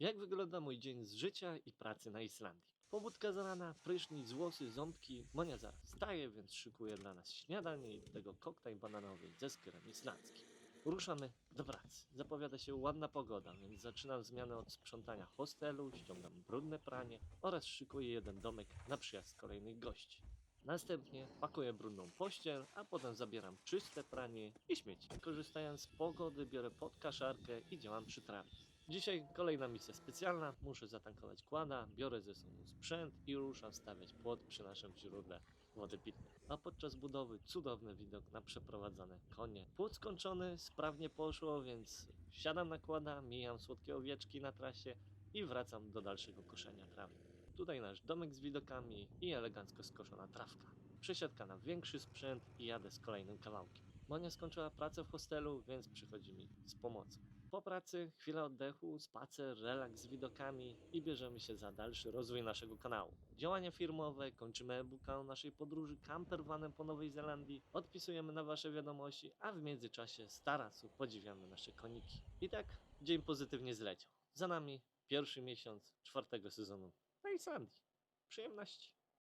Jak wygląda mój dzień z życia i pracy na Islandii? Pobudka z rana, prysznic, włosy, ząbki. Monia zaraz wstaje, więc szykuje dla nas śniadanie i tego koktajl bananowy ze skyrem islandzkim. Ruszamy do pracy. Zapowiada się ładna pogoda, więc zaczynam zmianę od sprzątania hostelu, ściągam brudne pranie oraz szykuję jeden domek na przyjazd kolejnych gości. Następnie pakuję brudną pościel, a potem zabieram czyste pranie i śmieci. Korzystając z pogody biorę pod kaszarkę i działam przy trawie. Dzisiaj kolejna misja specjalna. Muszę zatankować kłada, biorę ze sobą sprzęt i ruszam stawiać płot przy naszym źródle wody pitnej. A podczas budowy cudowny widok na przeprowadzane konie. Płot skończony, sprawnie poszło, więc siadam na kłada, mijam słodkie owieczki na trasie i wracam do dalszego koszenia trawy. Tutaj nasz domek z widokami i elegancko skoszona trawka. Przesiadka na większy sprzęt i jadę z kolejnym kawałkiem. Monia skończyła pracę w hostelu, więc przychodzi mi z pomocą. Po pracy chwila oddechu, spacer, relaks z widokami i bierzemy się za dalszy rozwój naszego kanału. Działania firmowe, kończymy e-booka o naszej podróży campervanem po Nowej Zelandii, odpisujemy na wasze wiadomości, a w międzyczasie z tarasu podziwiamy nasze koniki. I tak dzień pozytywnie zleciał. Za nami pierwszy miesiąc czwartego sezonu na Islandii. Przyjemności.